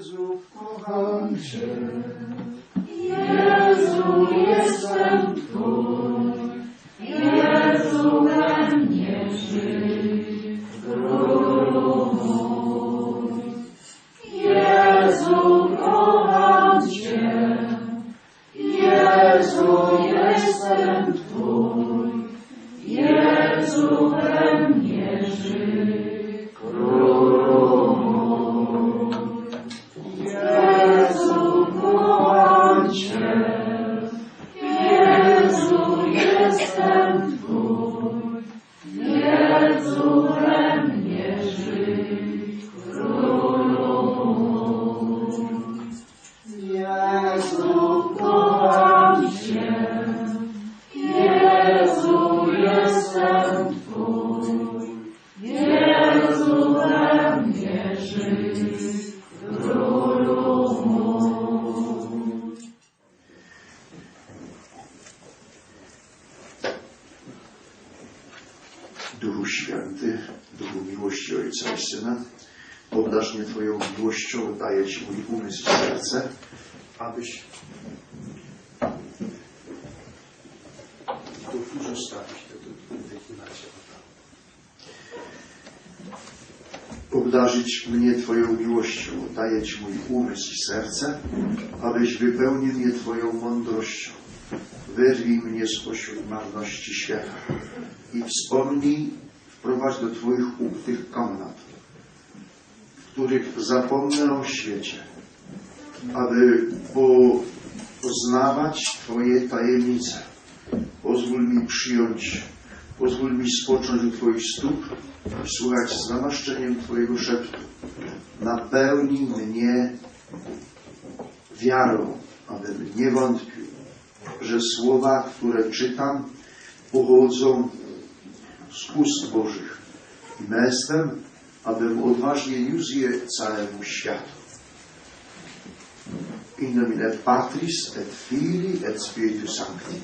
Jezu, kocham Cię. Jezu, jestem Twój, Jezu, we mnie żyj, królu mój. Ojca i Syna, obdarz mnie Twoją miłością, daję Ci mój umysł i serce, abyś to tu zostawić, to tu deklaracja. Obdarzyć mnie Twoją miłością, daję Ci mój umysł i serce, abyś wypełnił mnie Twoją mądrością. Wyrwij mnie spośród marności świata i wspomnij, wprowadź do Twoich ukrytych komnat, w których zapomnę o świecie, aby po- poznawać Twoje tajemnice. Pozwól mi przyjąć, pozwól mi spocząć u Twoich stóp i słuchać z namaszczeniem Twojego szeptu. Napełnij mnie wiarą, abym nie wątpił, że słowa, które czytam, pochodzą z ust Bożych. Mestem, abym odważnie niósł je całemu światu. In nomine Patris et Filii et Spiritus Sancti.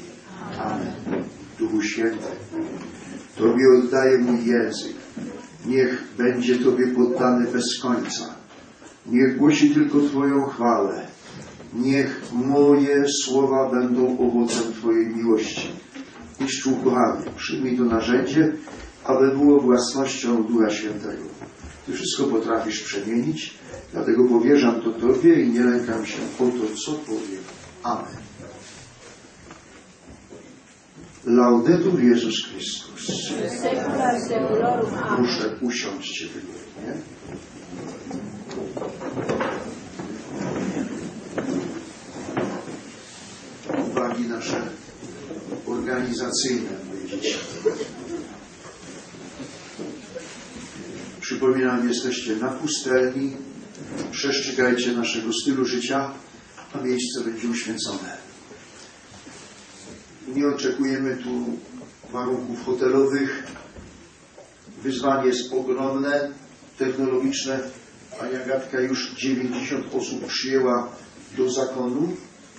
Amen. Duchu Święty, Tobie oddaję mój język. Niech będzie Tobie poddany bez końca. Niech głosi tylko Twoją chwałę. Niech moje słowa będą owocem Twojej miłości. Mistrzu ukochany, przyjmij to narzędzie, aby było własnością Ducha Świętego. Ty wszystko potrafisz przemienić, dlatego powierzam to Tobie i nie lękam się o to, co powiem. Amen. Laudetur Jezus Chrystus. Amen. Proszę usiądźcie wygodnie. Uwagi nasze organizacyjne, moje dzieci. Przypominam, jesteście na pustelni. Przestrzegajcie naszego stylu życia, a miejsce będzie uświęcone. Nie oczekujemy tu warunków hotelowych, Wyzwanie jest ogromne, technologiczne. Pani Agatka już 90 osób przyjęła do zakonu,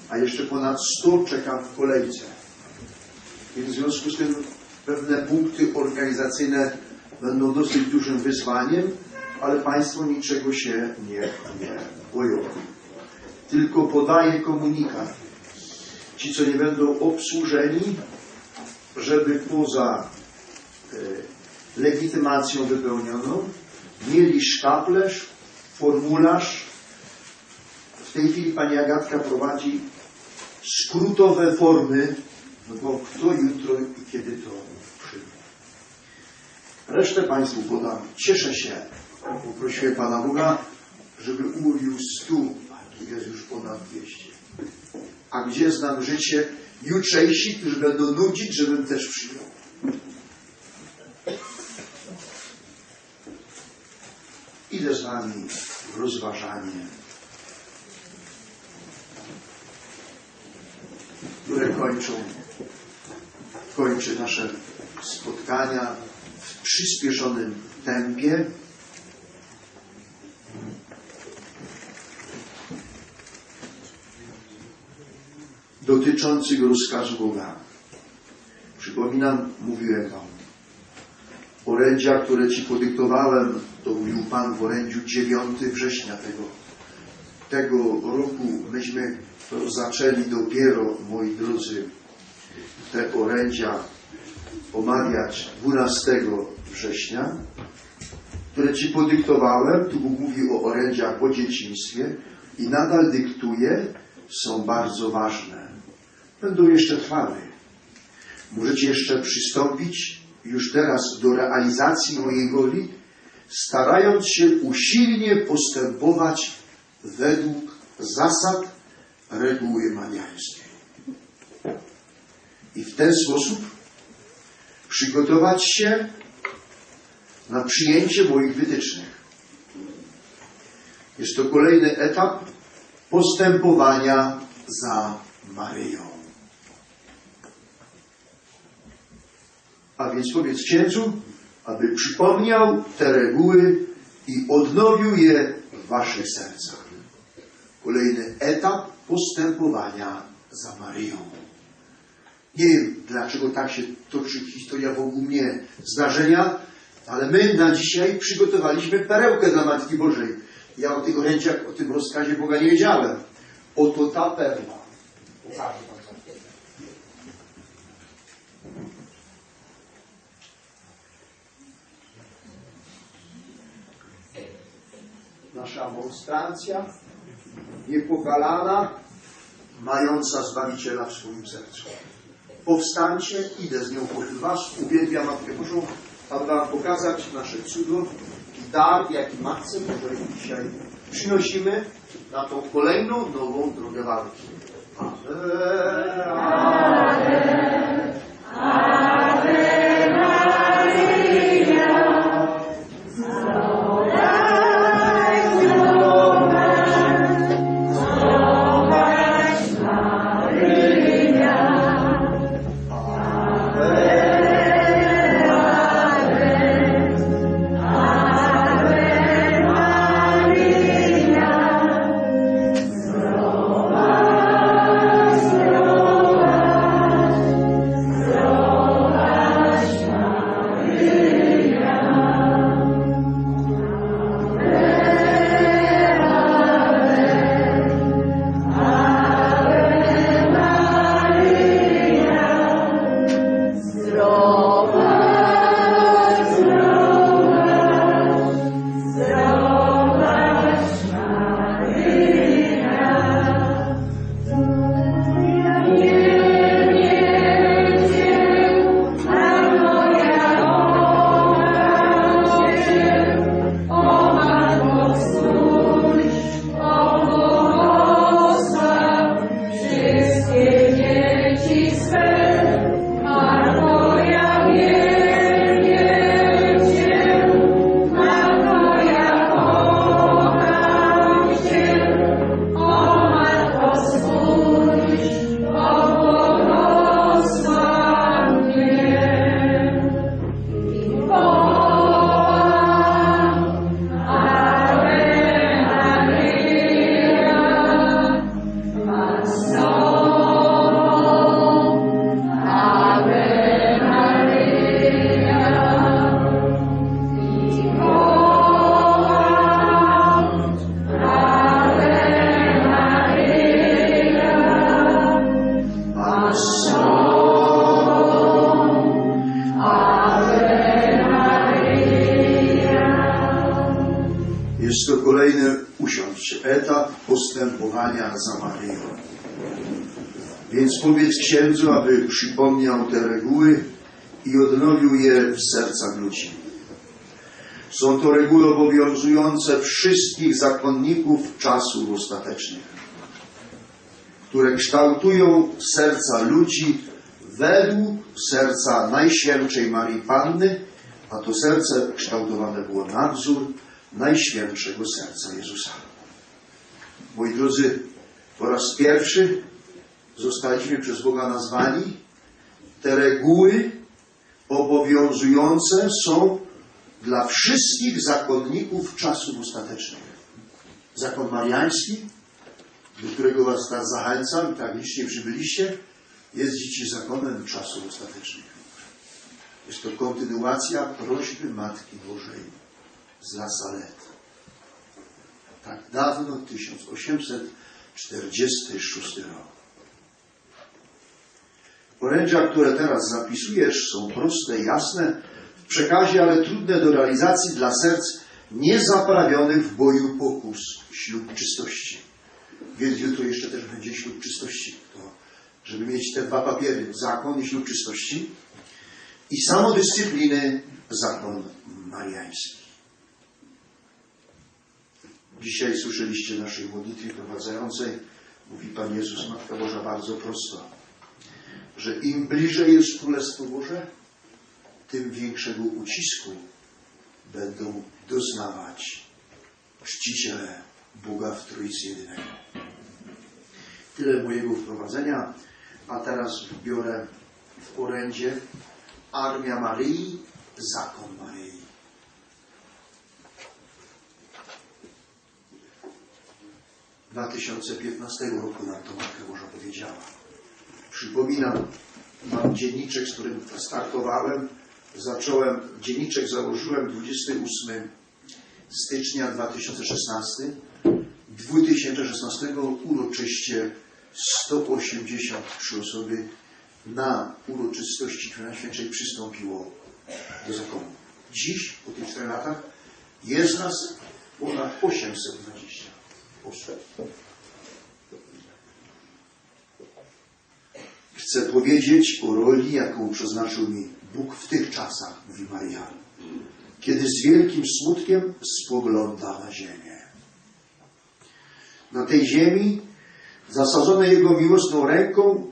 a jeszcze ponad 100 czeka w kolejce. W związku z tym pewne punkty organizacyjne będą dosyć dużym wyzwaniem, ale Państwo niczego się nie, nie boją. Tylko podaję komunikat. Ci, co nie będą obsłużeni, żeby poza e, legitymacją wypełnioną, mieli sztaplerz, formularz. W tej chwili pani Agatka prowadzi skrótowe formy, no bo kto jutro i kiedy to przyjmie. Resztę Państwu podam. Cieszę się. Poprosiłem Pana Boga, żeby umówił stu. Jest już ponad 200. A gdzie znam życie jutrzejsi, którzy będą nudzić, żebym też przyjął. Idę z Wami w rozważanie, które kończą, kończy nasze spotkania w przyspieszonym tempie. Dotyczących rozkazu Boga. Przypominam, mówiłem Wam, orędzia, które Ci podyktowałem, to mówił Pan w orędziu 9 września tego tego roku myśmy to zaczęli dopiero, moi drodzy, te orędzia omawiać 12 września, które Ci podyktowałem, tu Bóg mówi o orędziach po dzieciństwie i nadal dyktuje, są bardzo ważne. Będą jeszcze trwały. Możecie jeszcze przystąpić już teraz do realizacji mojej woli, starając się usilnie postępować według zasad reguły maniańskiej. I w ten sposób przygotować się na przyjęcie moich wytycznych. Jest to kolejny etap postępowania za Maryją. A więc powiedz księdzu, aby przypomniał te reguły i odnowił je w waszych sercach. Kolejny etap postępowania za Maryją. Nie wiem, dlaczego tak się toczy historia wokół mnie zdarzenia, ale my na dzisiaj przygotowaliśmy perełkę dla Matki Bożej. Ja o tych orędziach, o tym rozkazie Boga nie wiedziałem. Oto ta perła. Pokażę. Nasza monstrancja niepokalana, mająca Zbawiciela w swoim sercu. Powstańcie, idę z nią pośród Was, uwielbiam Matkę Bożą, aby Wam pokazać nasze cudo i dar, jaki Matce Bożej dzisiaj przynosimy na tą kolejną, nową drogę walki. Amen. Jest przypomniał te reguły i odnowił je w sercach ludzi. Są to reguły obowiązujące wszystkich zakonników czasów ostatecznych, które kształtują serca ludzi według serca Najświętszej Marii Panny, a to serce kształtowane było na wzór Najświętszego Serca Jezusa. Moi drodzy, po raz pierwszy zostaliśmy przez Boga nazwani. Te reguły obowiązujące są dla wszystkich zakonników czasów ostatecznych. Zakon mariański, do którego Was teraz zachęcam tak licznie przybyliście, jest dzieci zakonem czasów ostatecznych. Jest to kontynuacja prośby Matki Bożej z Lasalet. Tak dawno, 1846 rok. Orędzia, które teraz zapisujesz, są proste, jasne w przekazie, ale trudne do realizacji dla serc niezaprawionych w boju pokus ślub czystości. Więc jutro jeszcze też będzie ślub czystości. To, żeby mieć te dwa papiery, zakon i ślub czystości i samodyscypliny, zakon mariański. Dzisiaj słyszeliście naszej modlitwie prowadzającej, mówi Pan Jezus, Matka Boża bardzo prosto, że im bliżej jest Królestwo Boże, tym większego ucisku będą doznawać czciciele Boga w Trójcy Jedynego. Tyle mojego wprowadzenia, a teraz wbiorę w orędzie Armia Maryi, Zakon Maryi. W 2015 roku nam to Matka Boża powiedziała. Przypominam, mam dzienniczek, z którym startowałem. Zacząłem, dzienniczek założyłem 28 stycznia 2016. 2016 uroczyście 183 osoby na uroczystości Najświętszej przystąpiło do zakonu. Dziś, po tych 4 latach, jest nas ponad 820 osób. Chcę powiedzieć o roli, jaką przeznaczył mi Bóg w tych czasach, mówi Maria, kiedy z wielkim smutkiem spogląda na ziemię. Na tej ziemi, zasadzonej Jego miłosną ręką,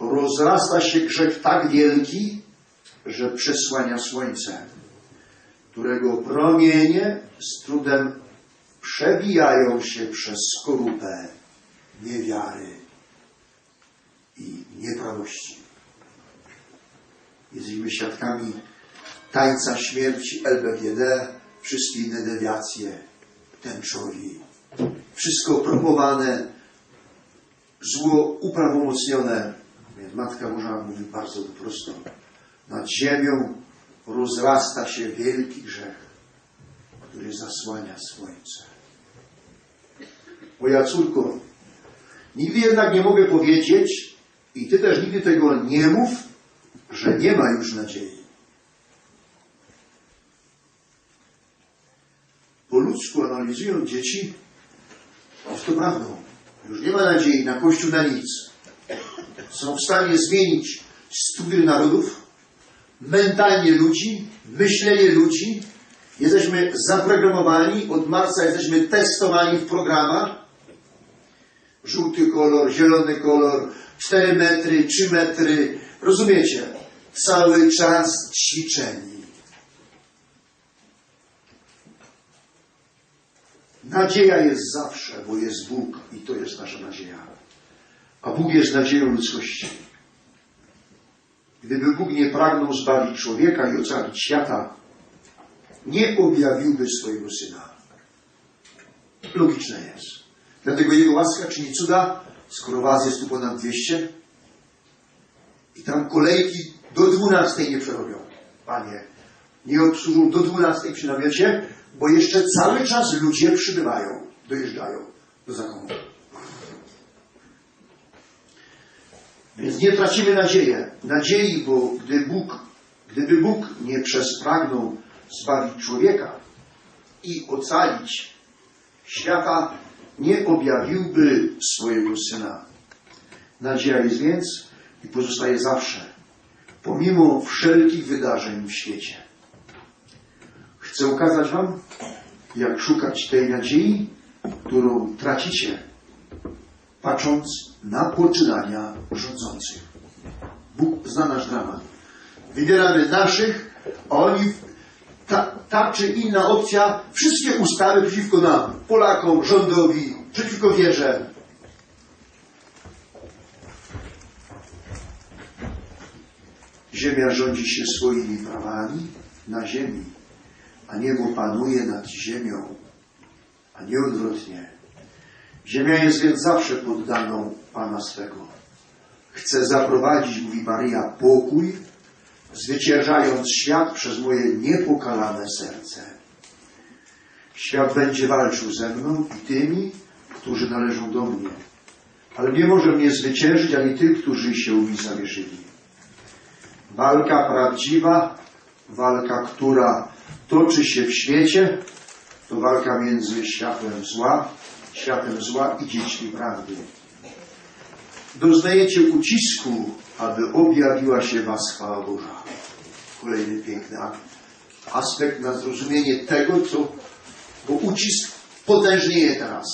rozrasta się grzech tak wielki, że przesłania słońce, którego promienie z trudem przebijają się przez skorupę niewiary i nieprawości. Jesteśmy świadkami tańca śmierci LBGD, wszystkie inne dewiacje tęczowi. Wszystko promowane, zło uprawomocnione. Matka Boża mówi bardzo prosto. Nad ziemią rozrasta się wielki grzech, który zasłania słońce. Moja córko, nigdy jednak nie mogę powiedzieć, i ty też nigdy tego nie mów, że nie ma już nadziei. Po ludzku analizując dzieci, jest to prawdą. Już nie ma nadziei na Kościół na nic. Są w stanie zmienić struktury narodów, mentalnie ludzi, myślenie ludzi. Jesteśmy zaprogramowani, od marca jesteśmy testowani w programach. Żółty kolor, zielony kolor, 4 metry, 3 metry. Rozumiecie? Cały czas ćwiczeni. Nadzieja jest zawsze, bo jest Bóg i to jest nasza nadzieja. A Bóg jest nadzieją ludzkości. Gdyby Bóg nie pragnął zbawić człowieka i ocalić świata, nie objawiłby swojego Syna. Logiczne jest. Dlatego Jego łaska czyni cuda, skoro was jest tu ponad 200 i tam kolejki do 12 nie przerobią. Panie, nie obsłużą do 12 przy namiocie, bo jeszcze cały czas ludzie przybywają, dojeżdżają do zakonu. Więc nie tracimy nadziei. Nadziei, bo gdy Bóg, gdyby Bóg nie przespragnął zbawić człowieka i ocalić świata, nie objawiłby swojego Syna. Nadzieja jest więc i pozostaje zawsze, pomimo wszelkich wydarzeń w świecie. Chcę ukazać Wam, jak szukać tej nadziei, którą tracicie, patrząc na poczynania rządzących. Bóg zna nasz dramat. Wybieramy naszych, a oni, ta, ta czy inna opcja, wszystkie ustawy przeciwko nam, Polakom, rządowi, przeciwko wierze. Ziemia rządzi się swoimi prawami na ziemi, a niebo panuje nad ziemią, a nie odwrotnie. Ziemia jest więc zawsze poddaną Pana swego. Chce zaprowadzić, mówi Maryja, pokój, zwyciężając świat przez moje niepokalane serce. Świat będzie walczył ze mną i tymi, którzy należą do mnie. Ale nie może mnie zwyciężyć ani tych, którzy się mi zamierzyli. Walka prawdziwa, walka, która toczy się w świecie, to walka między światłem zła, światem zła i dziećmi prawdy. Doznajecie ucisku, aby objawiła się Was chwała. Kolejny piękny aspekt na zrozumienie tego, co, bo ucisk potężnieje teraz.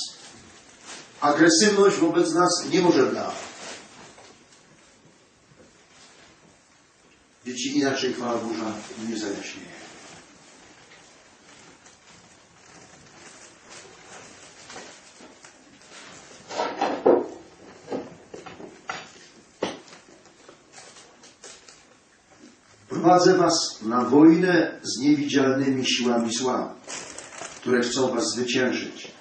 Agresywność wobec nas nie może dać. Dzieci inaczej chwała Boża nie zajaśnieje. Prowadzę was na wojnę z niewidzialnymi siłami zła, które chcą was zwyciężyć.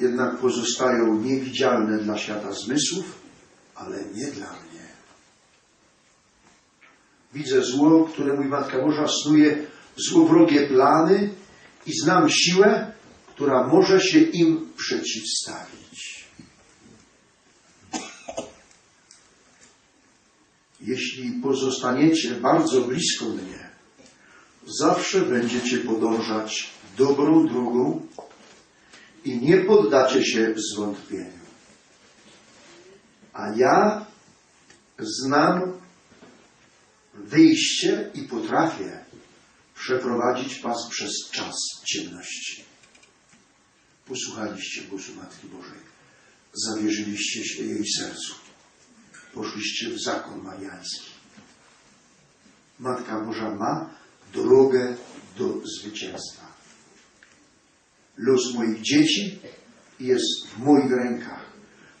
Jednak pozostają niewidzialne dla świata zmysłów, ale nie dla mnie. Widzę zło, które mój Matka Boża snuje złowrogie plany i znam siłę, która może się im przeciwstawić. Jeśli pozostaniecie bardzo blisko mnie, zawsze będziecie podążać dobrą drogą i nie poddacie się zwątpieniu. A ja znam wyjście i potrafię przeprowadzić Was przez czas ciemności. Posłuchaliście głosu Matki Bożej, zawierzyliście się jej sercu, poszliście w zakon mariański. Matka Boża ma drogę do zwycięstwa. Los moich dzieci jest w moich rękach.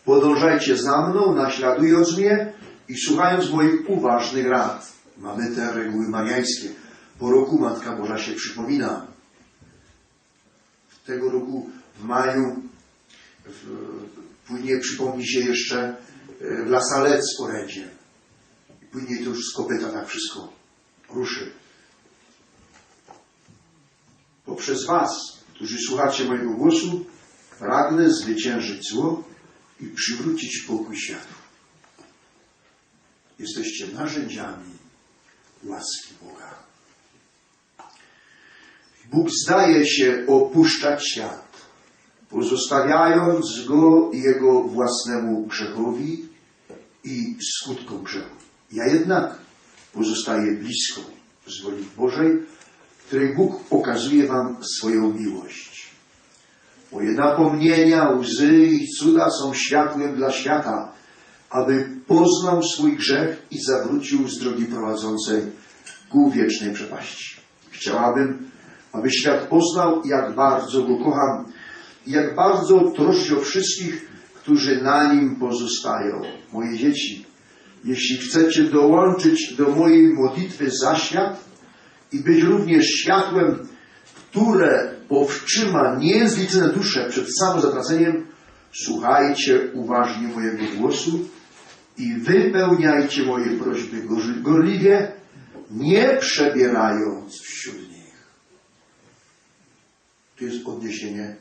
Podążajcie za mną, naśladując mnie i słuchając moich uważnych rad. Mamy te reguły mariańskie. Po roku Matka Boża się przypomina. Tego roku w maju w, później przypomni się jeszcze e, w Lasalec z orędziem. Później to już z kopyta tak wszystko ruszy. Poprzez Was, którzy słuchacie mojego głosu, pragnę zwyciężyć zło i przywrócić pokój światu. Jesteście narzędziami łaski Boga. Bóg zdaje się opuszczać świat, pozostawiając go jego własnemu grzechowi i skutkom grzechu. Ja jednak pozostaję blisko z woli Bożej, której Bóg okazuje wam swoją miłość. Moje napomnienia, łzy i cuda są światłem dla świata, aby poznał swój grzech i zawrócił z drogi prowadzącej ku wiecznej przepaści. Chciałabym, aby świat poznał, jak bardzo Go kocham i jak bardzo troszczę o wszystkich, którzy na Nim pozostają. Moje dzieci, jeśli chcecie dołączyć do mojej modlitwy za świat i być również światłem, które powstrzyma niezliczone dusze przed samozatraceniem, słuchajcie uważnie mojego głosu i wypełniajcie moje prośby gorliwie, nie przebierając wśród nich. Tu jest odniesienie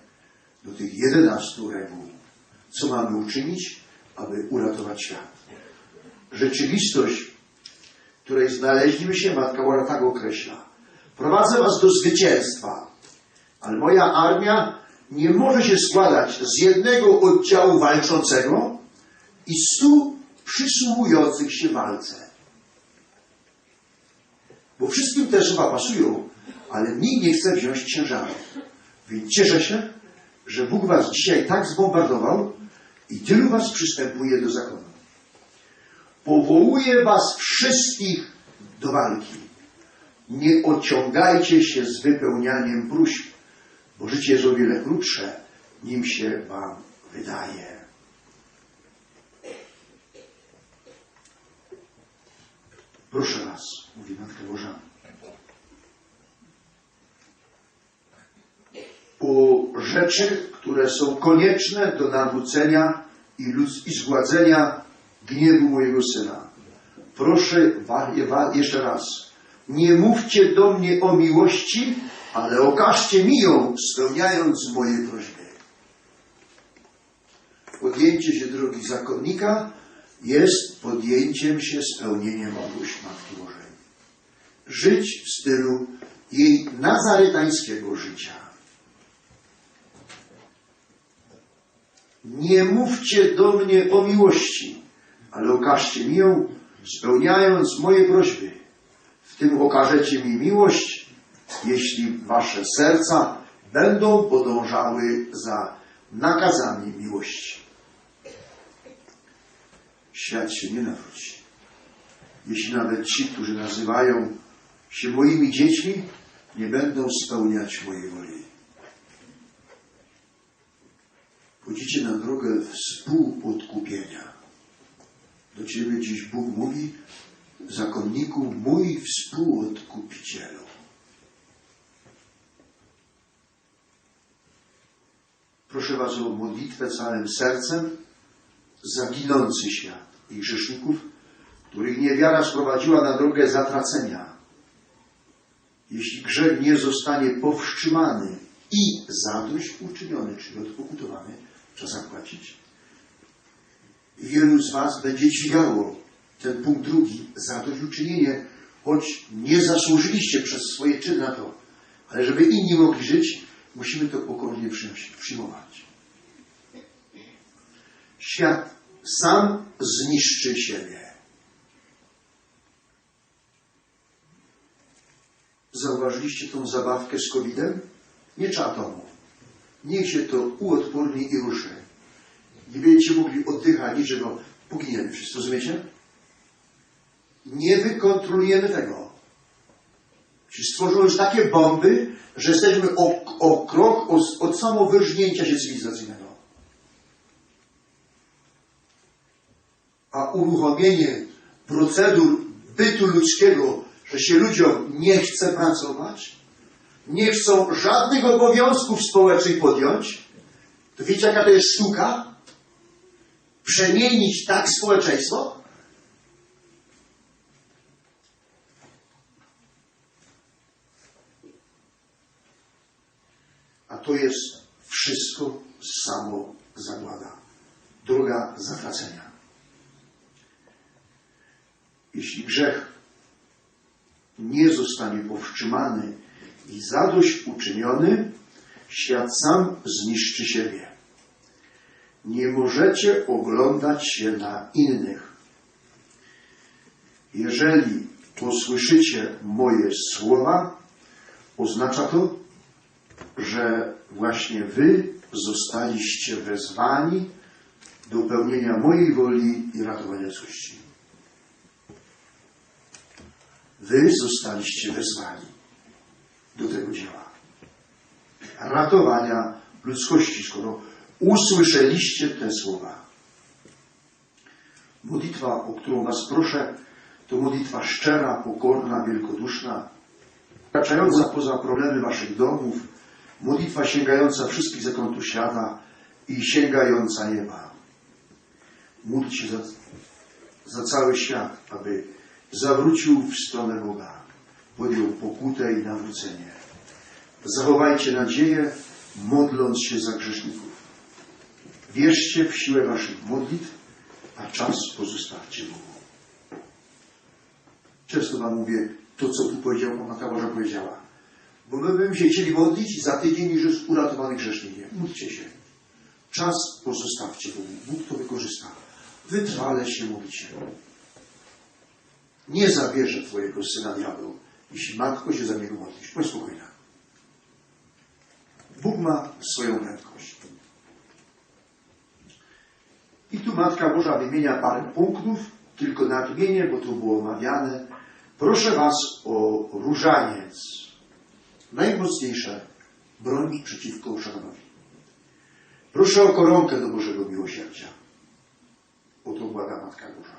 do tych jedenastu reguł. Co mamy uczynić, aby uratować świat? Rzeczywistość, w której znaleźliśmy się, Matka Boża tak określa. Prowadzę was do zwycięstwa, ale moja armia nie może się składać z jednego oddziału walczącego i stu przysługujących się walce. Bo wszystkim te słowa pasują, ale nikt nie chce wziąć ciężaru. Więc cieszę się, że Bóg was dzisiaj tak zbombardował i tylu was przystępuje do zakonu. Powołuje was wszystkich do walki. Nie ociągajcie się z wypełnianiem próśb, bo życie jest o wiele krótsze, nim się wam wydaje. Proszę was, mówi Matka Boża, o rzeczy, które są konieczne do nawrócenia i, ludz- i zgładzenia gniewu mojego Syna. Proszę jeszcze raz, nie mówcie do mnie o miłości, ale okażcie mi ją, spełniając moje prośby. Podjęcie się drogi zakonnika jest podjęciem się spełnieniem ogróź Matki Bożej. Żyć w stylu jej nazaretańskiego życia. Nie mówcie do mnie o miłości, ale okażcie mi ją, spełniając moje prośby. W tym okażecie mi miłość, jeśli wasze serca będą podążały za nakazami miłości. Świat się nie nawróci. Jeśli nawet ci, którzy nazywają się moimi dziećmi, nie będą spełniać mojej woli. Pójdziecie na drogę współodkupienia. Do Ciebie dziś Bóg mówi, zakonniku mój współodkupicielu. Proszę Was o modlitwę całym sercem za ginący świat i grzeszników, których niewiara sprowadziła na drogę zatracenia. Jeśli grzech nie zostanie powstrzymany i zadośćuczyniony, czyli odpokutowany, trzeba zapłacić. Wielu z Was będzie dźwigało ten punkt drugi, zadośćuczynienie, choć nie zasłużyliście przez swoje czyny na to, ale żeby inni mogli żyć, musimy to pokornie przyjmować. Świat sam zniszczy siebie. Zauważyliście tą zabawkę z COVID-em? Nie trzeba atomu. Niech się to uodporni i ruszy. Nie będziecie mogli oddychać niczego. Poginiemy wszyscy, rozumiecie? Nie wykontrolujemy tego. Czy stworzyły już takie bomby, że jesteśmy o, o krok od, od samowyrżnięcia się cywilizacyjnego. A uruchomienie procedur bytu ludzkiego, że się ludziom nie chce pracować, nie chcą żadnych obowiązków społecznych podjąć, to wiecie jaka to jest sztuka? Przemienić tak społeczeństwo? A to jest wszystko samo zagłada. Droga zatracenia. Jeśli grzech nie zostanie powstrzymany i zadośćuczyniony, świat sam zniszczy siebie. Nie możecie oglądać się na innych. Jeżeli posłyszycie moje słowa, oznacza to, że właśnie wy zostaliście wezwani do pełnienia mojej woli i ratowania ludzkości. Wy zostaliście wezwani do tego dzieła. Ratowania ludzkości, skoro usłyszeliście te słowa. Modlitwa, o którą Was proszę, to modlitwa szczera, pokorna, wielkoduszna, kraczająca poza problemy Waszych domów, modlitwa sięgająca wszystkich zakątów świata i sięgająca nieba. Módl się za, za cały świat, aby zawrócił w stronę Boga, podjął pokutę i nawrócenie. Zachowajcie nadzieję, modląc się za grzeszników. Wierzcie w siłę waszych modlitw, a czas pozostawcie Bogu. Często wam mówię to, co tu powiedział, Matka Boża powiedziała. Bo my będziemy się chcieli modlić za tydzień już jest uratowany grzesznik. Nie. Módlcie się. Czas pozostawcie Bogu. Bóg to wykorzysta. Wytrwale się modlicie. Nie zabierze twojego syna diabeł, jeśli matko się za niego modlisz. Bądź spokojna. Bóg ma swoją prędkość. I tu Matka Boża wymienia parę punktów, tylko nadmienię, bo to było omawiane. Proszę Was o różaniec. Najmocniejsza broń przeciwko szatanowi. Proszę o koronkę do Bożego Miłosierdzia. O to błaga Matka Boża.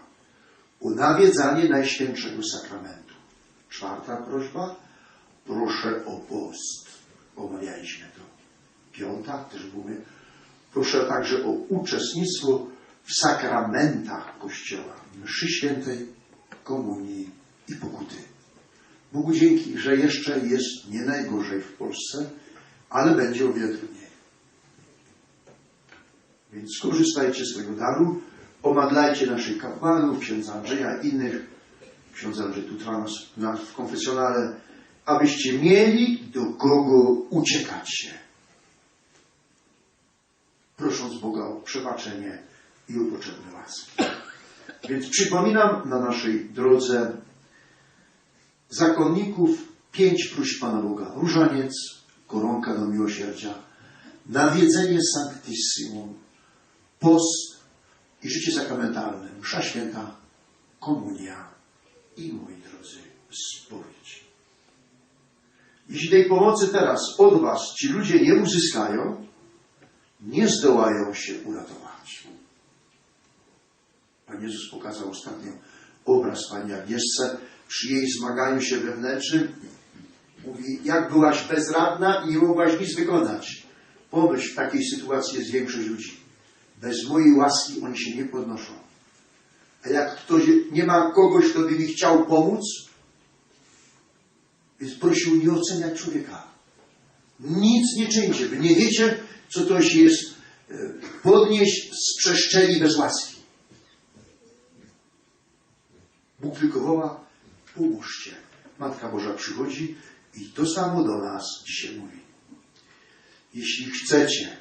O nawiedzanie Najświętszego Sakramentu. Czwarta prośba. Proszę o post. Omawialiśmy to. Piąta, też mówimy. Proszę także o uczestnictwo w sakramentach Kościoła. Mszy Świętej, Komunii i Pokuty. Bogu dzięki, że jeszcze jest nie najgorzej w Polsce, ale będzie o wiele trudniej. Więc skorzystajcie z tego daru, omadlajcie naszych kapłanów, księdza Andrzeja i innych, ksiądz Andrzej tu trwa nas, nas w konfesjonale, abyście mieli do kogo uciekać się. Prosząc Boga o przebaczenie i o potrzebne łaski. Więc przypominam na naszej drodze zakonników pięć próśb Pana Boga. Różaniec, koronka do miłosierdzia, nawiedzenie sanctissimum, post i życie sakramentalne, msza święta, komunia i, moi drodzy, spowiedź. Jeśli tej pomocy teraz od Was ci ludzie nie uzyskają, nie zdołają się uratować. Pan Jezus pokazał ostatnio obraz Pani Agnieszce przy jej zmaganiu się wewnętrznym. Mówi, jak byłaś bezradna i nie mogłaś nic wykonać. Pomyśl, w takiej sytuacji jest większość ludzi. Bez mojej łaski oni się nie podnoszą. A jak ktoś nie ma kogoś, kto by mi chciał pomóc, więc prosił nie oceniać człowieka. Nic nie czyńcie. Wy nie wiecie, co to się jest e, podnieść z przeszczeli bez łaski. Bóg tylko woła, pomóżcie. Matka Boża przychodzi i to samo do nas dzisiaj mówi. Jeśli chcecie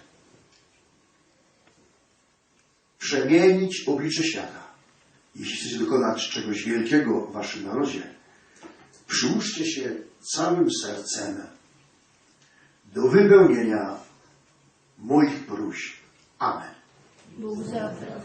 przemienić oblicze świata, jeśli chcecie dokonać czegoś wielkiego w waszym narodzie, przyłóżcie się całym sercem do wypełnienia moich próśb. Amen. Bóg zapłać.